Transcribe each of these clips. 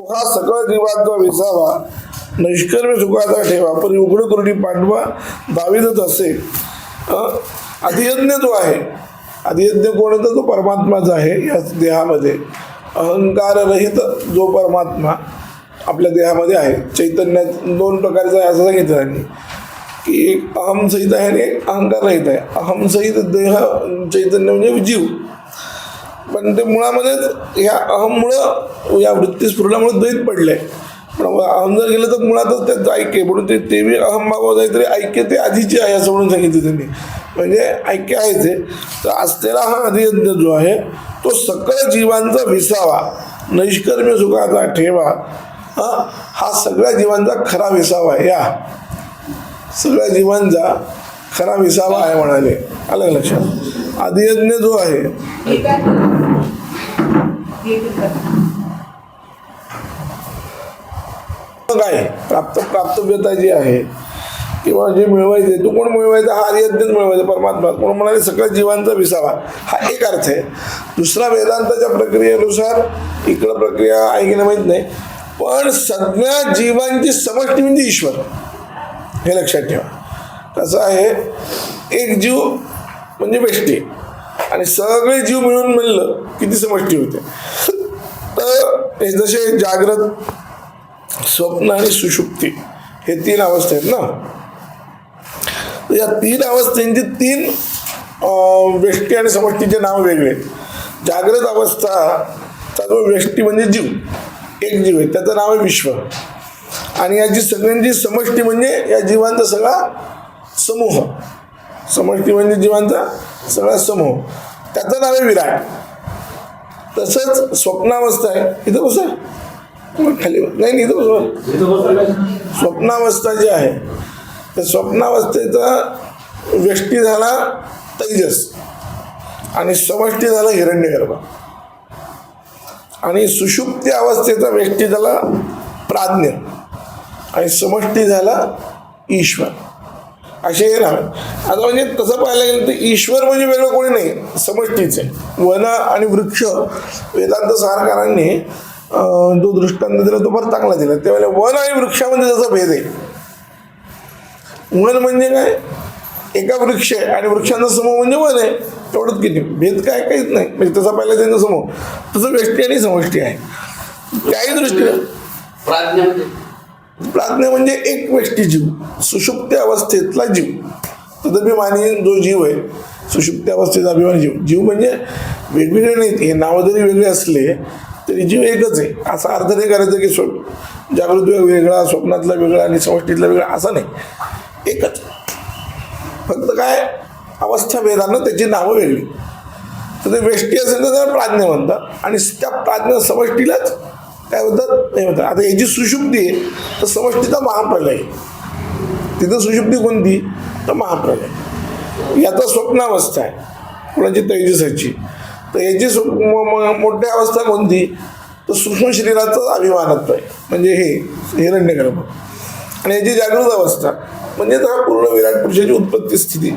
हा सकळ जीवात्मा विसावा नैष्कर्म्य सुखाचा ठेवा पण उघड कुरडी पांडवा दावीतच असे. अधियज्ञ जो आहे अधियज्ञ कोण तर तो परमात्माच आहे या देहामध्ये. अहंकाररहित जो परमात्मा आपल्या देहामध्ये आहे चैतन्यात दोन प्रकारचं आहे असं सांगितलं त्यांनी की एक अहमसहित आहे आणि एक अहंकार रहित आहे. अहमसहित देह चैतन्य म्हणजे जीव. पण ते मुळामध्येच ह्या अहममुळं या वृत्तीस्फुरणामुळे द्वैत पडले पण अहम जर गेलं तर मुळातच त्याचं ऐक्य आहे. म्हणून ते ते बी अहम भाव आहे तरी ऐक्य ते आधीचे आहे असं म्हणून सांगितलं त्यांनी. म्हणजे ऐक्य आहे ते. तर असलेला हा अधियज्ञ जो आहे तो सकळ जीवांचा विसावा नैष्कर्म्य सुखाचा ठेवा हा हा सगळ्या जीवांचा खरा विसावा आहे या. सगळ्या जीवांचा खरा विसावा आहे म्हणाले. आलं लक्षात? अधियज्ञ जो आहे काय? प्राप्त प्राप्तव्यता जी आहे किंवा जे मिळवायचे तो कोण मिळवायचा? हा अधियज्ञच मिळवायचा परमात्मा. कोण म्हणाले सगळ्या जीवांचा विसावा. हा एक अर्थ आहे. दुसरा वेदांताच्या प्रक्रियेनुसार इकडं प्रक्रिया आहे की नाही माहीत नाही पण सगळ्या जीवांची समष्टी म्हणजे ईश्वर. हे लक्षात ठेवा. कसं आहे एक जीव म्हणजे बेष्टी. आणि सगळे जीव मिळून म्हणलं किती समष्टी होते. तर हे जसे जागृत स्वप्न आणि सुषुप्ती हे तीन अवस्था आहेत ना. तर या तीन अवस्थेंची तीन व्यष्टी आणि समष्टीचे नाव वेगळे आहेत. जागृत अवस्थाचा जो व्यष्टी म्हणजे जीव. एक जीव आहे त्याचं नाव आहे विश्व. आणि याची सगळ्यांची समष्टी म्हणजे या जीवांचा सगळा समूह. समष्टी म्हणजे जीवांचा सगळा समूह. त्याचं नाव आहे विराट. तसंच स्वप्नावस्था आहे. इथं बसा. खाली. नाही नाही इथं बसा. स्वप्नावस्था जी आहे त्या स्वप्नावस्थेचा व्यष्टी झाला तैजस. आणि समष्टी झाला हिरण्यगर्भ. आणि सुषुप्ती अवस्थेचा व्यष्टी झाला प्राज्ञ. आणि समष्टी झाला ईश्वर. असे हे नाव आता म्हणजे तसं पाहायला गेलं तर ईश्वर म्हणजे वेगळं कोणी नाही. समष्टीच. आहे वन आणि वृक्ष. वेदांत सहारकारांनी जो दृष्टांत दिला तो फार चांगला दिला. त्यावेळेला वन आणि वृक्षामध्ये जसं भेद आहे. वन म्हणजे काय? एका वृक्ष आहे आणि वृक्षांचा समूह म्हणजे वन आहे. तेवढंच किती? भेद काय? काहीच नाही. म्हणजे तसा पाहिला त्यांचा समूह. तसं व्यष्टी आणि समष्टी आहे. त्याही दृष्टीने. प्राज्ञा म्हणजे प्राज्ञ म्हणजे एक व्यक्ती जीव. सुषुप्त अवस्थेतला जीव. तदभिमानी जो जीव आहे सुषुप्त अवस्थेचा अभिमानी जीव. जीव म्हणजे वेगवेगळे नाहीत. हे नावं जरी वेगळे असले तरी जीव एकच आहे. असा अर्थ नाही करायचा की स्व जागृत वेगळा स्वप्नातला वेगळा आणि समष्टीतला वेगळा असा नाही. एकच. फक्त काय? अवस्था भेदानं त्याची नावं वेगळी. तर ते वेष्टी असेल तर त्याला प्राज्ञ म्हणतात आणि त्या प्राज्ञ समष्टीलाच काय म्हणतात? नाही म्हणतात. आता याची सुषुप्ती आहे तर समष्टीचा महाप्रलय. तिथं सुषुप्ती कोणती? तर महाप्रलय. याचा स्वप्नावस्था आहे. कुणाची? तेजसाची तर याची म- मोठी अवस्था कोणती? तर सूक्ष्म शरीराचं अभिमानत्व आहे. म्हणजे हे हिरण्यगर्भ. आणि याची जागृत अवस्था. म्हणजे तर हा पूर्ण विराट पुरुषाची उत्पत्ती स्थिती.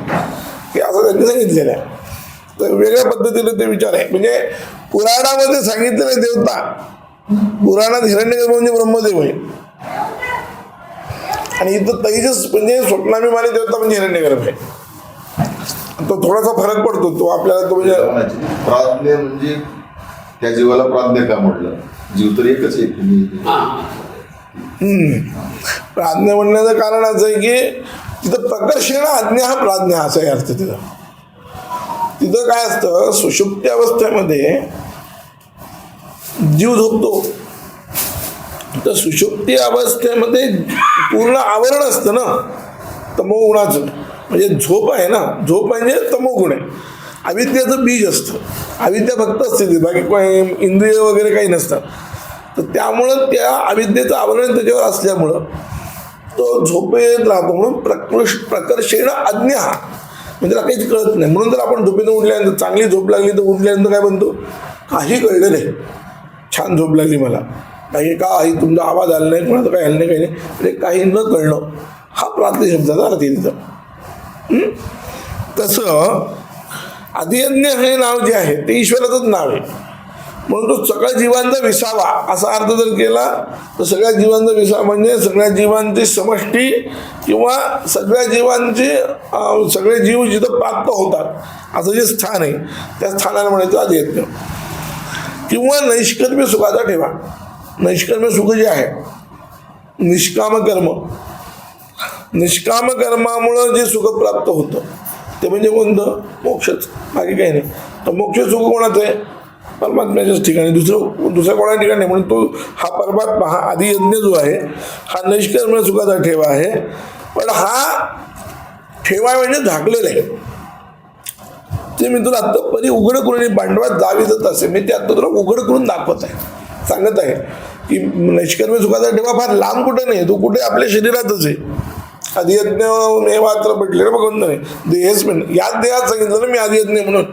हे असं त्यांनी सांगितलेलं आहे. तर वेगळ्या पद्धतीने ते विचार आहे. म्हणजे पुराणामध्ये सांगितलेले देवता. पुराणात हिरण्यगर्भ म्हणजे ब्रह्मदेव आहे. आणि इथं तैजस म्हणजे स्वप्नाभिमानी देवता म्हणजे हिरण्यगर्भ आहे. तो थोडासा फरक पडतो तो आपल्याला तो म्हणजे प्राज्ञ म्हणजे त्या जीवाला प्राज्ञ का म्हटलं? जीव तर एकच आहे. प्राज्ञ म्हणण्याचं कारण असं आहे की तिथं प्रकर्षण आज्ञा हा प्राज्ञ असा अर्थ तिथं. तिथं काय असतं सुषुप्ती अवस्थेमध्ये जीव झोपतो तर सुशुक्ती अवस्थेमध्ये पूर्ण आवरण असतं ना. तमोगुणाचं म्हणजे झोप आहे ना. झोप म्हणजे तमोगुण आहे. अविद्याचं बीज असतं. अविद्या फक्त असते ते बाकी काही इंद्रिय वगैरे काही नसतात. तर त्यामुळं त्या अविद्येचं आवरण त्याच्यावर असल्यामुळं तो झोपेत राहतो म्हणून प्रकृष प्रकर्षेण अज्ञ. हा म्हणजे त्याला काहीच कळत नाही. म्हणून जर आपण झोपेतून उठल्यानंतर चांगली झोप लागली तर उठल्यानंतर काय बनतो? काही कळलं नाही. छान झोप लागली मला. काही आई तुमचा आवाज आला नाही कोणाचं काही आलं नाही काही नाही. म्हणजे काही न कळणं हा प्रार्थना शब्दाचा अर्थ तिथं तसं अधियज्ञ हे नाव जे आहे ते ईश्वराचंच नाव आहे. म्हणून तो सगळ्या जीवांचा विसावा असा अर्थ जर केला तर सगळ्या जीवांचा विसावा म्हणजे सगळ्या जीवांची समष्टी किंवा सगळ्या जीवांचे सगळे जीव जिथं प्राप्त होतात असं जे स्थान आहे त्या स्थानाला म्हणायचं अधियज्ञ किंवा नैष्कर्म्य सुखाचा ठेवा. नैष्कर्म्य सुख जे आहे निष्काम कर्म. निष्काम कर्मामुळं जे सुख प्राप्त होतं ते म्हणजे कोणतं? मोक्षच. बाकी काही नाही. तर मोक्ष सुख कोणाचं आहे? परमात्म्याच्याच ठिकाणी. दुसरं दुसऱ्या कोणा ठिकाणी म्हणून तो हा परमात्मा हा आधी यज्ञ जो आहे हा नैष्कर्म्य सुखाचा ठेवा आहे. पण हा ठेवा म्हणजे झाकलेला आहे. ते मी तुला आत्ता परी उघड करून भांडवात जावी जात असे मी ते आत्ता तुला उघड करून दाखवत आहे. सांगत आहे की नैष्कर्मी सुखाचा ठेवा फार लांब कुठे नाही तो कुठे आपल्या शरीरातच आहे. अधियज्ञ हे मात्र म्हटलेलं बघून नाही देहच पण याच देहात सांगितलं ना मी अधियज्ञ म्हणून.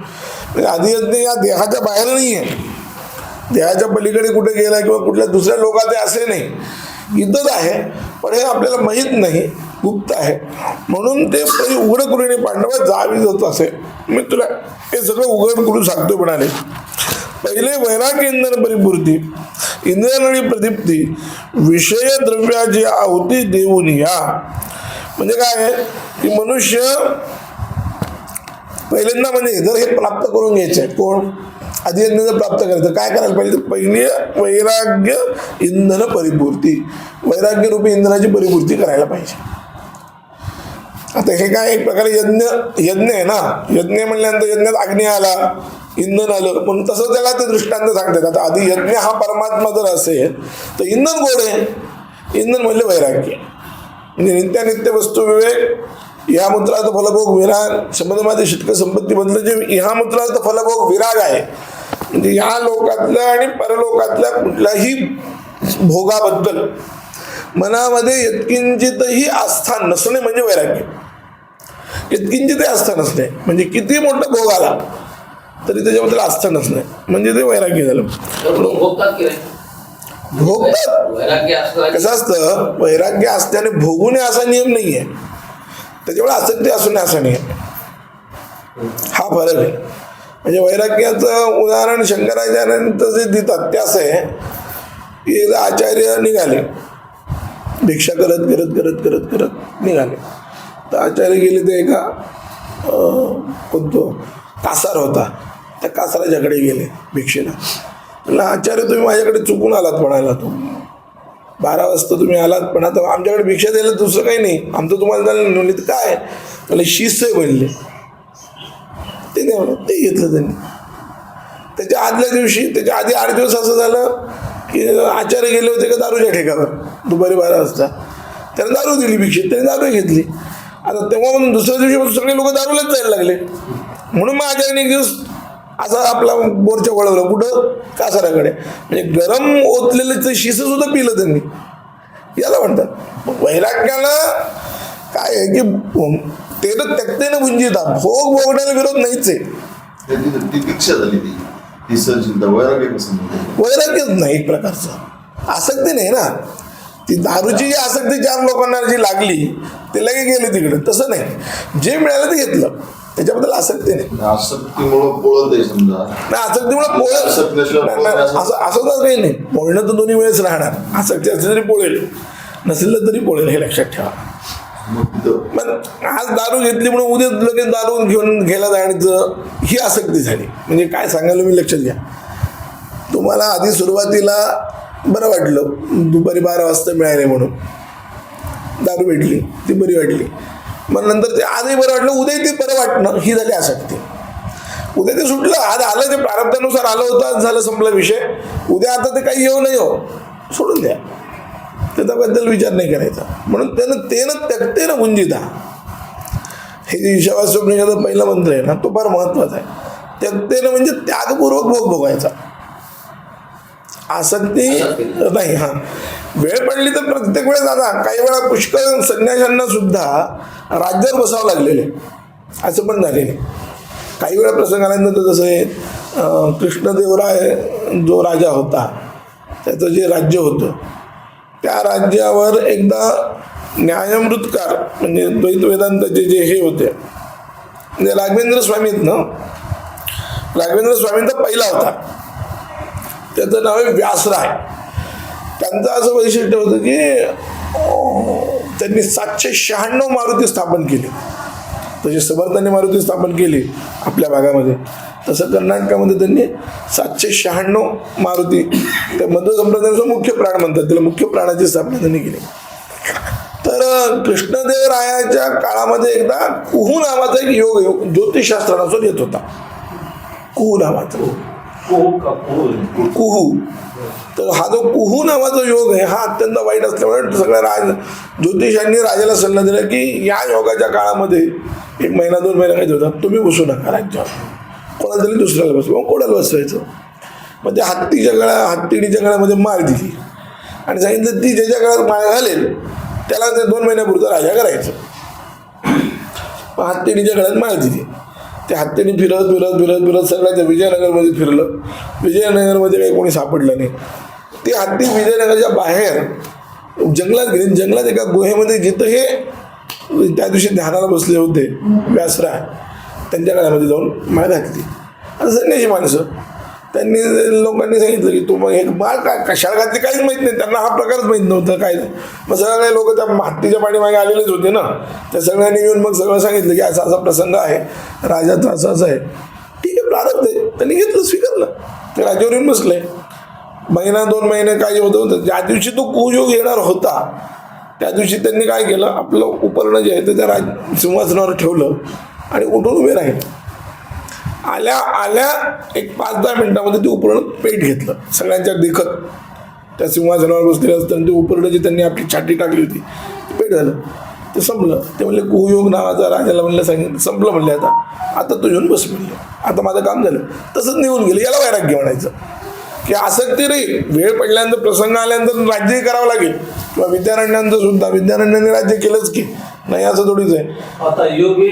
म्हणजे अधियज्ञ या देहाच्या बाहेर नाही आहे. देहाच्या पलीकडे कुठे गेला किंवा कुठल्या दुसऱ्या लोकात असे नाही. इथंच आहे पण हे आपल्याला माहीत नाही. गुप्त आहे. म्हणून ते उघड करून पांडवा जावी जात असे. मी तुला हे सगळं उघड करून सांगतो म्हणाले. पहिले वैराग्य इंधन परिपूर्ती इंद्रियानळी प्रदीप्ती विषय द्रव्याची आहुती देऊन या. म्हणजे काय आहे? की मनुष्य पहिल्यांदा म्हणजे जर हे प्राप्त करून घ्यायचं आहे कोण? आधी जर प्राप्त करायचं. काय करायला पाहिजे पहिले पहिली वैराग्य इंधन परिपूर्ती. वैराग्य रूपी इंधनाची परिपूर्ती करायला पाहिजे. आता हे काय एक प्रकारे यज्ञ यज्ञ आहे ना? यज्ञ म्हणल्यानंतर यज्ञात अग्नी आला इंधन आलं. पण तसं त्याला ते दृष्टांत सांगतात. आता आधी यज्ञ हा परमात्मा जर असेल तर इंधन गोड आहे? इंधन म्हणजे वैराग्य. म्हणजे नित्यानित्य वस्तू विवेक या मुद्राचं फलभोग विराग संबंधमध्ये शिटक संपत्तीमधलं जे ह्या मुद्राचं फलभोग विराग आहे. म्हणजे या लोकातल्या आणि परलोकातल्या कुठल्याही भोगाबद्दल मनामध्ये यत्किंचितही आस्था नसणे म्हणजे वैराग्य. यत्किंचितही आस्था नसणे म्हणजे किती मोठा भोग आला तरी त्याच्याबद्दल आस्था नसणे म्हणजे ते वैराग्य झालं. भोगतात कसं असतं? वैराग्य असल्याने भोगू नये असा नियम नाही आहे त्याच्यामुळे आसक्ती असू नये असा नियम. हा फरक आहे. म्हणजे वैराग्याचं उदाहरण शंकराचार्यांत जे देतात ते असं आहे की आचार्य निघाले. भिक्षा करत करत करत करत करत निघाले. तर आचार्य गेले ते एका कोणतो कासार होता. त्या कासाराच्याकडे गेले भिक्षेला. म्हणलं आचार्य तुम्ही माझ्याकडे चुकून आलात म्हणायला तो. बारा वाजता तुम्ही आलात पण आता आमच्याकडे भिक्षा द्यायला दुसरं काही नाही. आमचं तुम्हाला झालं म्हणले तर काय? म्हणले शिस्त आहे म्हणले ते नाही म्हणत ते घेतलं त्यांनी. त्याच्या आदल्या दिवशी त्याच्या आधी आठ दिवस असं झालं की आचार्य गेले होते का दारूच्या ठेकावर दुपारी बारा वाजता. त्याने दारू दिली भिक्षेत त्याने दारू घेतली. आता तेव्हापासून दुसऱ्या दिवशी सगळे लोक दारूलाच जायला लागले. म्हणून मग आचार्याने एक दिवस असा आपला बोरच्या वळवलं. कुठं? कासाराकडे. म्हणजे गरम ओतलेलं ते शिस सुद्धा पिलं त्यांनी. याला म्हणतात. वैराग्याला काय आहे की ते तर त्यक्तेनं गुंजिता भोग भोगण्याला विरोध नाहीच आहे. दीक्षा झाली ती. वैराग्य? वैराग्यच नाही एक प्रकारचं. आसक्ती नाही ना. ती दारूची जी आसक्ती चार लोकांना जी लागली ते लगे गेले तिकडे. तसं नाही. जे मिळालं ते घेतलं. त्याच्याबद्दल आसक्ती नाही. आसक्तीमुळं पोळत आहे समजा. नाही आसक्तीमुळे आसक्ती नसल्यावर पोळ पोळणं असं- असं तर काही नाही. पोळणं तर दोन्ही वेळेस राहणार. आसक्ती असली तरी पोळेल. नसेल तरी पोळेल हे लक्षात ठेवा. पण आज दारू घेतली म्हणून उद्या लगेच दारू घेऊन घ्यायला जाण्याचं ही आसक्ती झाली. म्हणजे काय सांगायला मी लक्षात घ्या. तुम्हाला आधी सुरुवातीला बरं वाटलं. दुपारी बारा वाजता मिळाले म्हणून. दारू भेटली. ती बरी वाटली. मग नंतर ते आजही बरं वाटलं उद्या ते बरं वाटणं ही झाली आसक्ती. उद्या ते सुटलं. आज आलं ते प्रारब्धानुसार आलं होतं आज झालं संपला विषय. उद्या आता ते काही येऊ नाही हो. सोडून द्या. त्याच्याबद्दल विचार नाही करायचा. म्हणून त्यानं त्यानं त्यक्ते ना गुंजिता हे जे ईशावास पहिला मंत्र आहे ना तो फार महत्त्वाचा आहे. त्यक्तेनं म्हणजे त्यागपूर्वक भोग भोगायचा. आसक्ती नाही हा. वेळ पडली तर प्रत्येक वेळेस आता काही वेळा पुष्कळ संन्याशांना सुद्धा राज्यावर बसावं लागलेले असं पण झालेले काही वेळा प्रसंग आल्यानंतर जसं कृष्णदेवराय जो राजा होता त्याचं जे राज्य होतं त्या राज्यावर एकदा न्यायमृतकार म्हणजे द्वैत वेदांताचे जे हे होते म्हणजे राघवेंद्र स्वामी आहेत ना? राघवेंद्र स्वामींचा पहिला होता. त्याचं नाव आहे व्यासराय. त्यांचं असं वैशिष्ट्य होतं की त्यांनी सातशे शहाण्णव मारुती स्थापन केली. तशी समर्थांनी मारुती स्थापन केली आपल्या भागामध्ये. तसं कर्नाटकामध्ये त्यांनी सातशे शहाण्णव मारुती त्या मध्व संप्रदायाचं मुख्य प्राण म्हणतात त्याला मुख्य प्राणाची स्थापना त्यांनी केली. तर कृष्णदेवरायाच्या काळामध्ये एकदा कुहू नावाचा एक योग योग ज्योतिषशास्त्रानुसार येत होता. कुहू नावाचा. कुहू. तर हा जो कुहू नावाचा योग आहे हा अत्यंत वाईट असल्यामुळे सगळ्या राज ज्योतिषांनी राजाला सल्ला दिला की या योगाच्या काळामध्ये एक महिना दोन महिना काही होता तुम्ही बसू नका राज्यावर कोणाला तरी दुसऱ्याला बसू मग कोणाला बसवायचं? मग त्या हत्तीच्या गळ्या हत्तीडीच्या गळ्यामध्ये मार दिली. आणि सांगितलं ती ज्याच्या गळ्यात माळ घालेल त्याला ते दोन महिन्यापुरतं राजा करायचं. मग हत्तीडीच्या गळ्यात माळ दिली. त्या हत्तीने फिरत फिरत फिरत फिरत सगळ्या त्या विजयनगरमध्ये फिरलं. विजयनगरमध्ये काही कोणी सापडलं नाही. ते हत्ती विजयनगरच्या बाहेर जंगलात गेले जंगलात एका गुहेमध्ये जिथं हे त्या दिवशी ध्यानाला बसले होते व्यासराय. त्यांच्या गळ्यामध्ये जाऊन माळ घातली. आता संन्याशी माणसं. त्यांनी लोकांनी सांगितलं की तू मग एक बाळ काय कशाला घातली? काहीच माहीत नाही. त्यांना हा प्रकारच माहीत नव्हता काय मग सगळ्या लोक त्या हत्तीच्या पाठीमागे आलेलेच होते ना. त्या सगळ्यांनी येऊन मग सगळं सांगितलं की असा असा प्रसंग आहे. राजाचा असं असं आहे. ठीक आहे प्रारब्ध आहे. त्यांनी घेतलं स्वीकारलं. ते राजावर येऊन बसले. महिना दोन महिने काय होतं होतं. ज्या दिवशी तो कुयोग येणार होता त्या दिवशी त्यांनी काय केलं? आपलं उपकरणं जे आहे ते त्या राज सिंहासनावर ठेवलं आणि उठून उभे राहिले. आल्या आल्या एक पाच दहा मिनिटामध्ये ते उपरण पेट घेतलं सगळ्यांच्या देखत. त्या सिंहासनावर बसलेलं असताना ते उपरणं जी त्यांनी आपली छाटी टाकली होती ते पेट झालं. ते संपलं. ते म्हणले कुयोग नावाचा राजाला म्हणलं सांगितलं संपलं म्हणले आता. आता तू येऊन बस म्हणलं. आता माझं काम झालं. तसंच निघून गेलं. याला वैराग्य म्हणायचं. की आसक्ती रे वेळ पडल्यानंतर प्रसंग आल्यानंतर राज्यही करावं लागेल. किंवा विद्यारण्यांचं सुद्धा. विद्यारण्यांनी राज्य केलंच की. नाही असं थोडीच आहे. आता योगी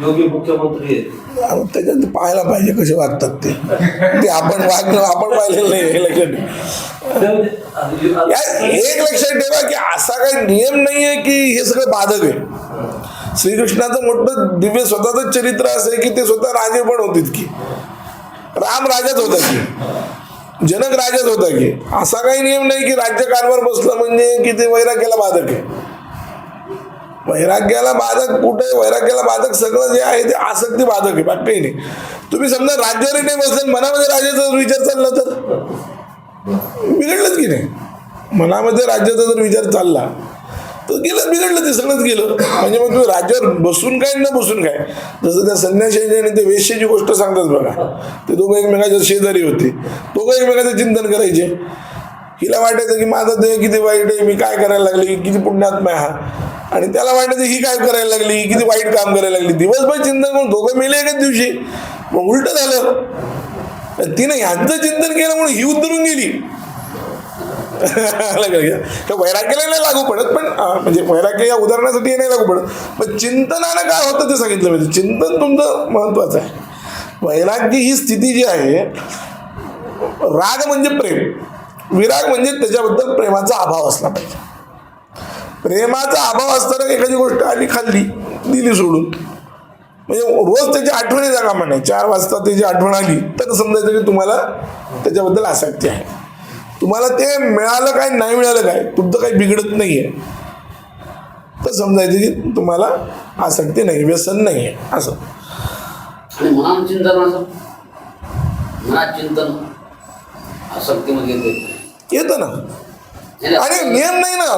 योगी मुख्यमंत्री आहेत. त्याच्यात पाहायला पाहिजे कसे वागतात ते. ते आपण वागणं आपण पाहिलेलं नाही हे लक्षात एक लक्षात ठेवा की असा काही नियम नाही आहे की हे सगळं बाधक आहे. श्रीकृष्णाचं मोठं दिव्य स्वतःचं चरित्र असं आहे की ते स्वतः राजे पण होते की. राम राजाच होता की. जनक राजाच होता की. असा काही नियम नाही की राज्यकारभार बसलं म्हणजे की ते वैराग्याला बाधक आहे. वैराग्याला बाधक कुठे? वैराग्याला बाधक सगळं जे आहे ते आसक्ती बाधक आहे बाकी काही नाही. तुम्ही समजा राज्यावरही नाही बसले मनामध्ये राजाचा विचार चालला तर? बिघडलंच की नाही? मनामध्ये राज्याचा जर विचार चालला तर गेलं बिघडलं ते सगळंच गेलं. म्हणजे मग तुम्ही राज्यावर बसून काय न बसून काय? जसं त्या संन्याशाची आणि ते वेश्याची गोष्ट सांगतात बघा. ते दोघं एकमेकाच्या शेजारी होते. दोघं एकमेकाचं चिंतन करायचे. हिला वाटायचं की माझा देह किती वाईट आहे मी काय करायला लागले किती पुण्यात्मा हा आणि त्याला वाटायचं ही काय करायला लागली? ही किती वाईट काम करायला लागली? दिवसभर चिंतन करून दोघं मेले एकाच दिवशी. मग उलट झालं. तिनं ह्यांचं चिंतन केलं म्हणून ही उतरून गेली. तर वैराग्याला नाही लागू पडत पण म्हणजे वैराग्य या उदाहरणासाठी नाही लागू पडत. पण चिंतनानं काय होतं ते सांगितलं पाहिजे. चिंतन तुमचं महत्वाचं आहे. वैराग्य ही स्थिती जी आहे राग म्हणजे प्रेम. विराग म्हणजे त्याच्याबद्दल प्रेमाचा अभाव असला पाहिजे. प्रेमाचा अभाव असताना एखादी गोष्ट आली खाल्ली दिली सोडून. म्हणजे रोज त्याची आठवण येता कामा नाही चार वाजता त्याची आठवण आली तर समजायचं की तुम्हाला त्याच्याबद्दल आसक्ती आहे. तुम्हाला ते मिळालं काय नाही मिळालं काय तुमचं काही बिघडत नाही आहे तर समजायचं की तुम्हाला आसक्ती नाही व्यसन नाही आहे असं मनात चिंतन मनात चिंतन आसक्तीमध्ये येते येतं ना. अरे आणि नियम नाही ना.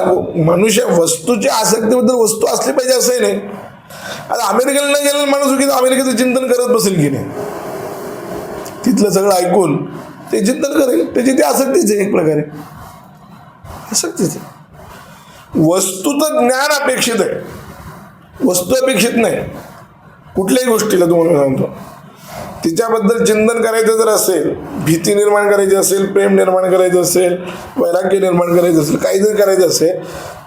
मनुष्य वस्तूची आसक्तीबद्दल वस्तू असली पाहिजे असंही नाही. आता अमेरिकेला नाही गेलेला माणूस की अमेरिकेचं चिंतन करत बसेल की नाही. तिथलं सगळं ऐकून ते चिंतन करेल. त्याची ती आसक्तीच आहे एक प्रकारे. आसक्तीच आहे. वस्तूचं ज्ञान अपेक्षित आहे. वस्तू अपेक्षित नाही. कुठल्याही गोष्टीला तुम्हाला सांगतो. तिच्याबद्दल चिंतन करायचं जर असेल भीती निर्माण करायची असेल प्रेम निर्माण करायचं असेल वैराग्य निर्माण करायचं असेल काही जर करायचं असेल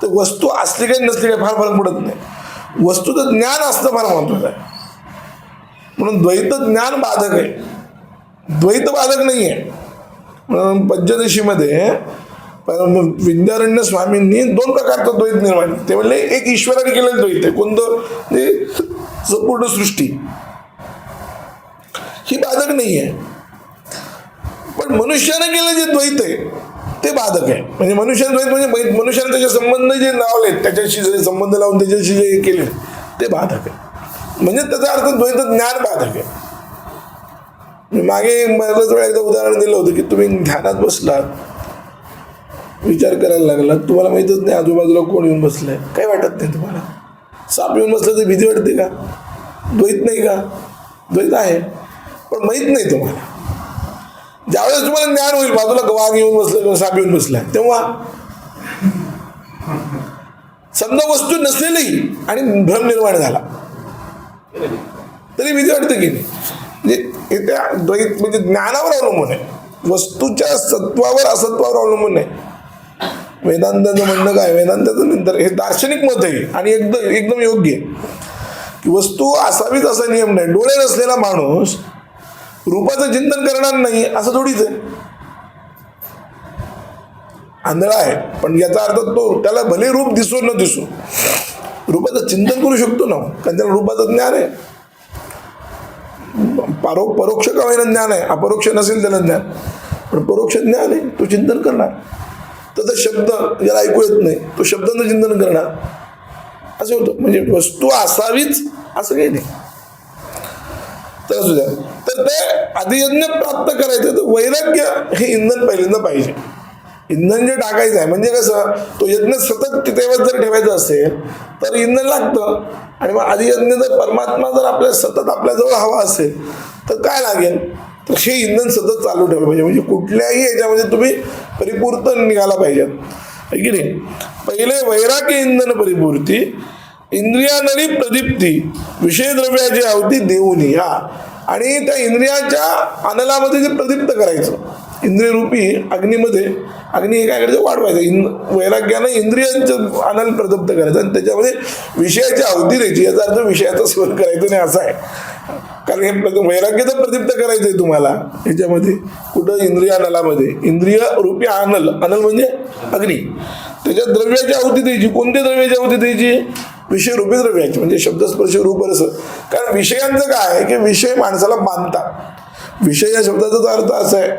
तर वस्तू असली काही नसली काही फार फरक पडत नाही. वस्तूचं ज्ञान असणं फार महत्वाचं आहे. म्हणून द्वैत ज्ञान बाधक आहे. द्वैत बाधक नाही आहे म्हणून पंचदशीमध्ये विद्यारण्य स्वामींनी दोन प्रकारचं द्वैत निर्माण ते म्हणले एक ईश्वराने केलेलं द्वैत आहे. कोणतं? म्हणजे संपूर्ण सृष्टी. ही बाधक नाही आहे पण मनुष्यानं केलं जे द्वैत आहे ते बाधक आहे. म्हणजे मनुष्यानं द्वैत म्हणजे मनुष्यानं त्याचे संबंध जे लावलेत त्याच्याशी जे संबंध लावून त्याच्याशी जे केले ते बाधक आहे. म्हणजे त्याचा अर्थ द्वैत ज्ञान बाधक आहे. मी मागे बऱ्याच वेळा एकदा उदाहरण दिलं होतं की तुम्ही ध्यानात बसलात विचार करायला लागलात तुम्हाला माहीतच नाही आजूबाजूला कोण येऊन बसलंय. काही वाटत नाही तुम्हाला? साप येऊन बसलं तर भीती वाटते का? द्वैत नाही का? द्वैत आहे. पण माहीत नाही तुम्हाला. ज्यावेळेस तुम्हाला ज्ञान होईल बाजूला वाघ येऊन बसलं किंवा साप येऊन बसला तेव्हा. समजा वस्तू नसलेली आणि भ्रम निर्माण झाला. तरी भीती वाटते की नाही? म्हणजे त्या द्वैत म्हणजे ज्ञानावर अवलंबून आहे. वस्तूच्या सत्वावर असत्वावर अवलंबून आहे वेदांताचं म्हणणं काय? वेदांताचं नंतर हे दार्शनिक मत आहे. आणि एकदम एकदम योग्य आहे. की वस्तू असावीच असा नियम नाही. डोळे नसलेला माणूस रूपाचं चिंतन करणार नाही असं थोडीच आहे. आंधळा आहे पण याचा अर्थ तो त्याला भले रूप दिसो न दिसो. रूपाचं चिंतन करू शकतो ना कारण त्याला रूपाचं ज्ञान आहे. पारो परोक्ष का होईना ज्ञान आहे अपरोक्ष नसेल त्याला ज्ञान. पण परोक्ष ज्ञान आहे तो चिंतन करणार. तसं शब्द ज्याला ऐकू येत नाही तो शब्दांचं चिंतन करणार. असं होतं. म्हणजे वस्तू असावीच असं काही नाही. तर असू द्या. तर ते अधियज्ञ प्राप्त करायचं तर वैराग्य हे इंधन पहिल्यांदा पाहिजे. इंधन जे टाकायचं आहे म्हणजे कसं तो यज्ञ सतत तेव्हा जर ठेवायचा असेल तर इंधन लागतं. आणि मग अधियज्ञ जर परमात्मा जर आपल्या सतत आपल्याजवळ हवा असेल तर काय लागेल? तर हे इंधन सतत चालू ठेवलं पाहिजे. म्हणजे कुठल्याही याच्यामध्ये तुम्ही परिपूर्ण निघाला पाहिजे. है की नाही? पहिले वैराग्य इंधन परिपूर्ती इंद्रियानरी प्रदीप्ती विषय द्रव्याची आवती देऊन या आणि त्या इंद्रियाच्या अनलामध्ये ते प्रदीप्त करायचं इंद्रियरूपी अग्नीमध्ये अग्नी हे काय करायचं? वाढवायचं. इंद वैराग्यानं इंद्रियांचं अनल प्रदीप्त करायचं. आणि त्याच्यामध्ये विषयाची आवती द्यायची. याचा अर्थ विषयाचा स्वर करायचं नाही असा आहे. कारण हे वैराग्याचं वैराग्य तर प्रदीप्त करायचं आहे तुम्हाला. ह्याच्यामध्ये कुठं? इंद्रिय अनलामध्ये. इंद्रिय रूपी अनल. अनल म्हणजे अग्नी. त्याच्यात द्रव्याची आहुती द्यायची. कोणत्या द्रव्याची आहुती द्यायची? विषय रूपी द्रव्याची म्हणजे शब्दस्पर्श रूप रस कारण विषयांचं काय आहे की विषय माणसाला बांधतात. विषय या शब्दाचा अर्थ असा आहे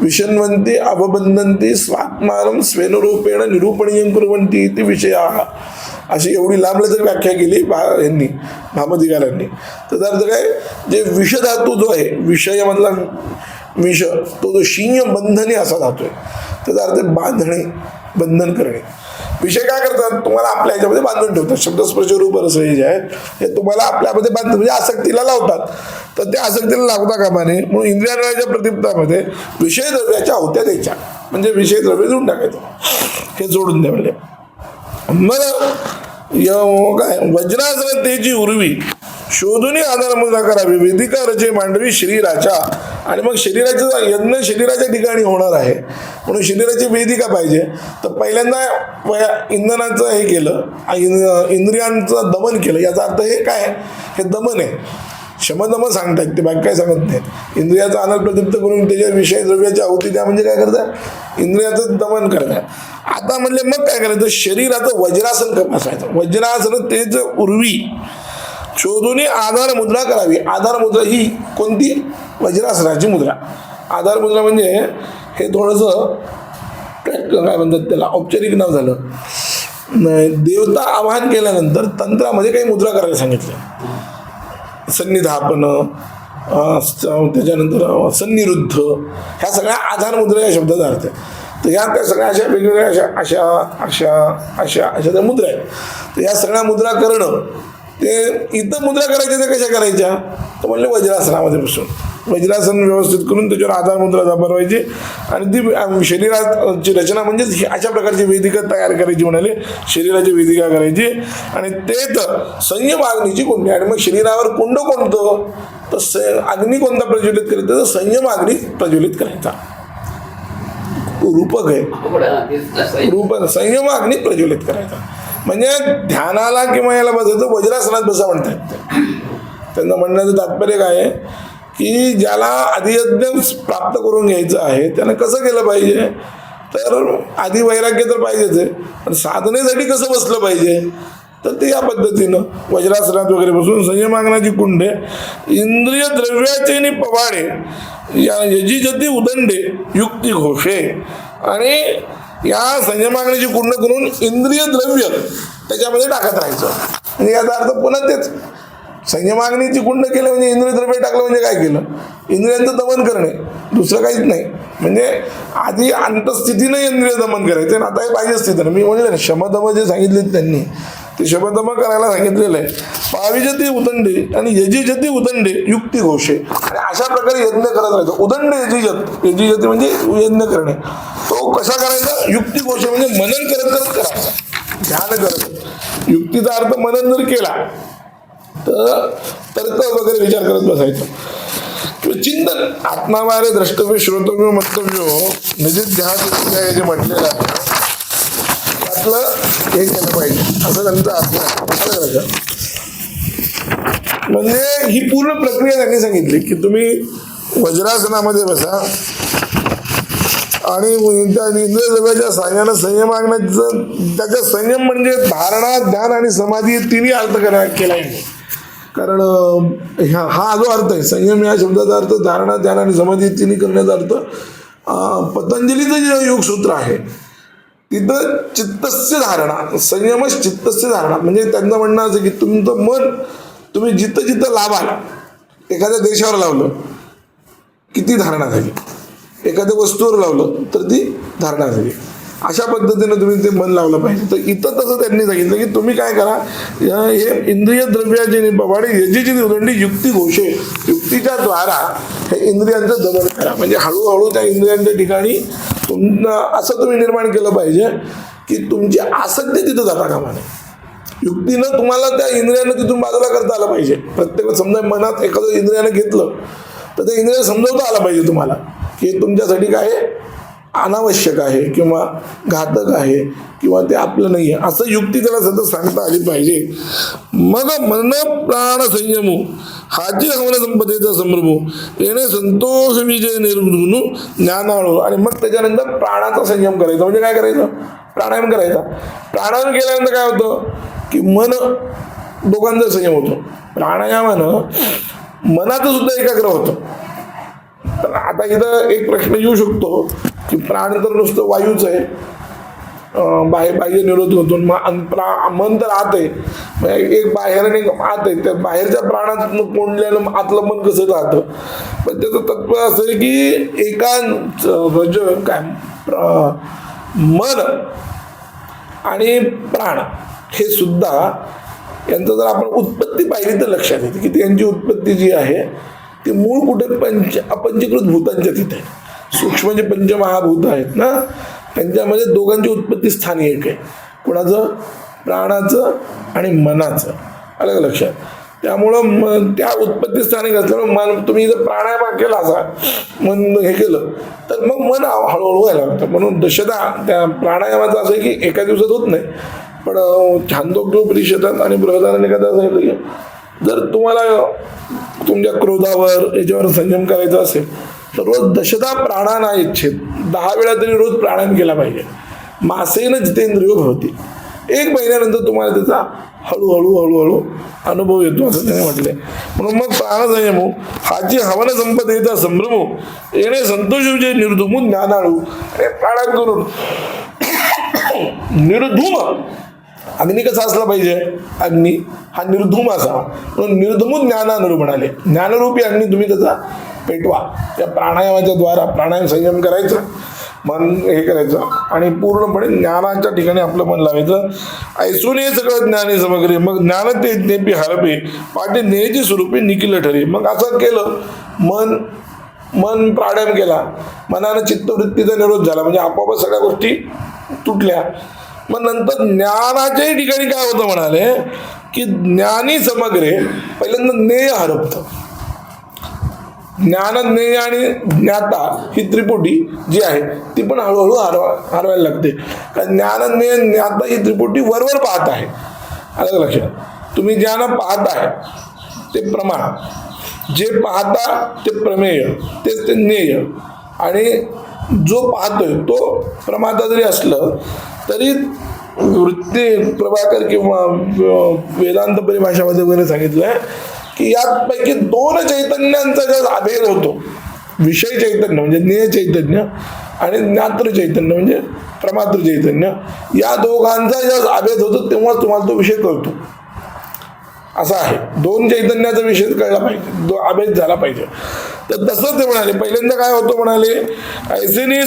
विषन्वंती अवबंधंती स्वात्मानम स्वेनरूपेण निरूपणीय कुर्वंती ती विषया. अशी एवढी लांबलचक व्याख्या केली भा यांनी भामधिकारांनी त्याचा अर्थ काय? जे विषधातू जो आहे विषयामधला विष तो जो शिंय बंधने असा धातू आहे. त्याचा अर्थ बांधणे बंधन करणे. विषय काय करतात? तुम्हाला आपल्या ह्याच्यामध्ये बांधून ठेवतात. शब्दस्पर्श रूप रस हे जे आहेत हे तुम्हाला आपल्यामध्ये बांधतात म्हणजे आसक्तीला लावतात. तर त्या आसक्तीला लावता कामा नये म्हणून इंद्रियाच्या प्रतिपदामध्ये विषय द्रव्याच्या होत्या द्यायच्या. म्हणजे विषय द्रव्य देऊन टाकायचं. हे जोडून द्या म्हणजे. मग य- काय? वज्रासन उर्वी. शोधूनही आधार मुद्रा करावी वेदिका रचे मांडवी शरीराच्या. आणि मग शरीराचा यज्ञ शरीराच्या ठिकाणी होणार आहे म्हणून शरीराची वेदिका पाहिजे. तर पहिल्यांदा वया इंधनाचं हे केलं इंद्र- इंद्रियांचं दमन केलं. याचा अर्थ हे काय हे दमन आहे. शमदमन सांगतात ते बाकी काय सांगत नाही इंद्रियाचा आनंद प्रदीप्त करून त्याच्या विषय द्रव्याच्या आहुती द्या म्हणजे काय करतात? इंद्रियाचं दमन करतात. आता म्हणले मग काय करायचं? शरीराचं वज्रासन कपासायचं वज्रासन तेच उर्वी. शोधून आधार मुद्रा करावी. आधार मुद्रा ही कोणती? वज्रासनाची मुद्रा. आधार मुद्रा म्हणजे हे थोडंसं काय म्हणतात त्याला? औपचारिक नाव झालं. देवता आवाहन केल्यानंतर तंत्रामध्ये काही मुद्रा करायला सांगितलं. सन्निधापन त्याच्यानंतर सन्निरुद्ध ह्या सगळ्या आधार मुद्रा या शब्दाचा अर्थ आहे. तर ह्या त्या सगळ्या अशा वेगवेगळ्या अशा अशा अशा अशा अशा त्या मुद्रा आहेत. तर या सगळ्या मुद्रा करणं ते इथं मुद्रा करायच्या त्या कशा करायच्या? तर म्हणले वज्रासनामध्ये बसून. वज्रासन व्यवस्थित करून त्याच्यावर आधार मुद्रा बनवायची आणि ती शरीराची रचना म्हणजेच ही अशा प्रकारची वेदिका तयार करायची म्हणाले. शरीराची वेदिका करायची आणि तेच संयम अग्नीची कुंडी. आणि मग शरीरावर कुंड कोणतं? तर स अग्नी कोणता प्रज्वलित करायचा तर संयम अग्नी प्रज्वलित करायचा. रूपक आहे. रूप संयम अग्नी प्रज्वलित करायचा. म्हणजे ध्यानाला किंवा याला बसायचं वज्रासनात बसा म्हणतात. त्यांना म्हणण्याचं तात्पर्य काय आहे? की ज्याला अधियज्ञ प्राप्त करून घ्यायचं आहे त्यानं कसं केलं पाहिजे? तर आधी वैराग्य तर पाहिजेच आहे. पण साधनेसाठी कसं बसलं पाहिजे? तर ते या पद्धतीनं वज्रासनात वगैरे बसून संयमांगणाची कुंडे इंद्रिय द्रव्याचे आणि पवाडे या यजी जती उदंडे युक्ती घोषे आणि या संयमागणीची कुंड करून इंद्रिय द्रव्य त्याच्यामध्ये टाकत राहायचं. म्हणजे याचा अर्थ पुन्हा तेच. संयमाग्नीची कुंड केलं म्हणजे इंद्रिय द्रव्य टाकलं म्हणजे काय केलं? इंद्रियांचं दमन करणे. दुसरं काहीच नाही. म्हणजे आधी अंतस्थितीनं इंद्रिय दमन करायचं आणि आता हे पाहिजे स्थितीनं मी म्हणलं ना शमदम जे सांगितले त्यांनी ते शमदम करायला सांगितलेलं आहे. पाविजती उदंडे आणि यजिजती उदंडे युक्ती घोषे. आणि अशा प्रकारे यज्ञ करत राहायचं. उदंड यजिजत. यजिजती म्हणजे यज्ञ करणे. तो कसा करायचा? युक्ती घोषे म्हणजे मनन करत करत करायचा ध्यान करत युक्तीचा अर्थ मनन जर केला तर तर्क वगैरे विचार करत बसायचा. किंवा चिंतन. आत्मावारे द्रष्टव्य श्रोतव्य मंतव्य. निजित ध्यान जे म्हटलेलं आहे. असलं हे केलं पाहिजे. असं त्यांचा अर्थ आहे. म्हणजे ही पूर्ण प्रक्रिया त्यांनी सांगितली की तुम्ही वज्रासनामध्ये बसा. आणि त्या इंद्रियदेवाच्या साह्यानं संयम आणण्याचं त्याचा संयम म्हणजे धारणा ध्यान आणि समाधी तिन्ही अर्थ करा केला आहे कारण ह्या हा जो अर्थ आहे. संयम या शब्दाचा अर्थ धारणा ध्यान आणि समाधी तिन्ही करण्याचा अर्थ. पतंजलीचं जे योगसूत्र आहे तिथं चित्तस्य धारणा संयमच चित्तस्य धारणा. म्हणजे त्यांचं म्हणणं असं की तुमचं मन तुम्ही जिथं जिथं लावाल एखाद्या देशावर लावलं किती धारणा झाली. एखाद्या वस्तूवर लावलं तर ती धारणा झाली. अशा पद्धतीनं तुम्ही ते मन लावलं पाहिजे. तर इथं तसं त्यांनी सांगितलं की तुम्ही काय करा हे इंद्रिय द्रव्याची निपवाडी यजीची उदंडी युक्ती घोषे युक्तीच्या द्वारा हे इंद्रियांचं दमन करा. म्हणजे हळूहळू त्या इंद्रियांच्या ठिकाणी तुम असं तुम्ही निर्माण केलं पाहिजे की तुमची आसक्ती तिथं जाता कामा नये युक्तीनं तुम्हाला त्या इंद्रियानं तिथून बाजूला करता आलं पाहिजे प्रत्येक समजा मनात एखादं इंद्रियानं घेतलं तर ते इंद्रिय समजवता आलं पाहिजे तुम्हाला की तुमच्यासाठी काय आहे? अनावश्यक आहे किंवा घातक आहे किंवा ते आपलं नाही आहे असं युक्ती त्याला सतत सांगता आली पाहिजे. मग मन प्राण संयमू हाची हवन संपदेचा संभ्रमू येणे संतोष विजय निर्मृनू ज्ञानाळू. आणि मग त्याच्यानंतर प्राणाचा संयम करायचा. म्हणजे काय करायचं? प्राणायाम करायचा. प्राणायाम केल्यानंतर काय होतं? की मन दोघांचा संयम होतो. प्राणायामानं मनाचं सुद्धा एकाग्र होतं. तर आता इथं एक प्रश्न येऊ शकतो की प्राण तर नुसतं वायूच आहे. बाहेर बाह्य निरोध होतो मग प्रा- मन तर आत आहे. एक बाहेर आणि एक आत आहे. त्या बाहेरच्या प्राणात कोंडल्यानं आतलं मन कसं जातं पण त्याचं तत्व असं आहे की एका रज म्हणजे काय? मन आणि प्राण हे सुद्धा यांचं जर आपण उत्पत्ती पाहिली तर लक्षात येते की त्यांची उत्पत्ती जी आहे ते मूळ कुठे पंच अपंचीकृत भूतांच्या तिथे. सूक्ष्म जे पंचमहाभूत आहेत ना? त्यांच्यामध्ये दोघांची उत्पत्ती स्थानी एक आहे. कुणाचं? प्राणाचं आणि मनाचं. अलग लक्षात त्यामुळं म त्या उत्पत्ती स्थानिक असल्यामुळे मन तुम्ही जर प्राणायाम केला असा मन हे केलं तर मग मन हळूहळू व्हायला लागतं. म्हणून दशदा त्या प्राणायामाचं असं आहे की एका दिवसात होत नाही. पण छांदोग्योपरिषदात आणि बृहदारण्यकात असं की जर तुम्हाला तुमच्या क्रोधावर याच्यावर संयम करायचा असेल तर रोज दशदा प्राणाना इच्छित दहा वेळा तरी रोज प्राणायाम केला पाहिजे. मासेनं जितेंद्रिय भवती. एक महिन्यानंतर तुम्हाला त्याचा हळूहळू हळूहळू अनुभव येतो असं त्याने म्हटले म्हणून मग प्राणसंयमो हाची हवन संपदेचा संभ्रमो येणे संतोष विजय म्हणजे निर्धुमून ज्ञानाळू. आणि प्राणायाम करून निर्धुम अग्नी कसा असला पाहिजे. अग्नी हा निर्धूम असावा. म्हणून निर्धूम ज्ञानानुरूप म्हणाले. ज्ञानरूपी अग्नी तुम्ही त्याचा पेटवा. त्या प्राणायामाच्या द्वारा प्राणायाम संयम करायचं मन हे करायचं आणि पूर्णपणे ज्ञानाच्या ठिकाणी आपलं मन लावायचं. ऐसून हे सगळं ज्ञान समग्रे. मग ज्ञान ते नेपी हरपे. पाठी नेची स्वरूपी निखिल ठरे. मग असं केलं मन मन प्राणायाम केला. मनानं चित्तवृत्तीचा निरोध झाला. म्हणजे आपोआप सगळ्या गोष्टी तुटल्या. मग नंतर ज्ञानाच्याही ठिकाणी काय होतं म्हणाले की ज्ञानी समग्रे पहिल्यांदा ज्ञेय हरपतं. ज्ञान ज्ञेय आणि ज्ञाता ही त्रिपुटी जी आहे ती पण हळूहळू हरवा हरवायला लागते. कारण ज्ञान ज्ञेय ज्ञाता ही त्रिपुटी वरवर पाहत आहे. आलं लक्षात? तुम्ही ज्ञान पाहत आहे ते प्रमाण. जे पाहता ते प्रमेय. तेच ते ज्ञेय. आणि जो पाहतोय तो प्रमाता जरी असलं तरी वृत्ती प्रभाकर किंवा वेदांत परिभाषामध्ये वगैरे सांगितलं आहे की यापैकी दोन चैतन्यांचा जर आभेद होतो विषय चैतन्य म्हणजे ज्ञेय चैतन्य आणि ज्ञात्र चैतन्य म्हणजे प्रमात्र चैतन्य या दोघांचा ज्या आभेद होतो तेव्हा तुम्हाला तो विषय कळतो. असा आहे. दोन चैतन्याचा विषय कळला पाहिजे दो झाला पाहिजे. तर तसंच ते म्हणाले. पहिल्यांदा काय होतं म्हणाले ऐसेनी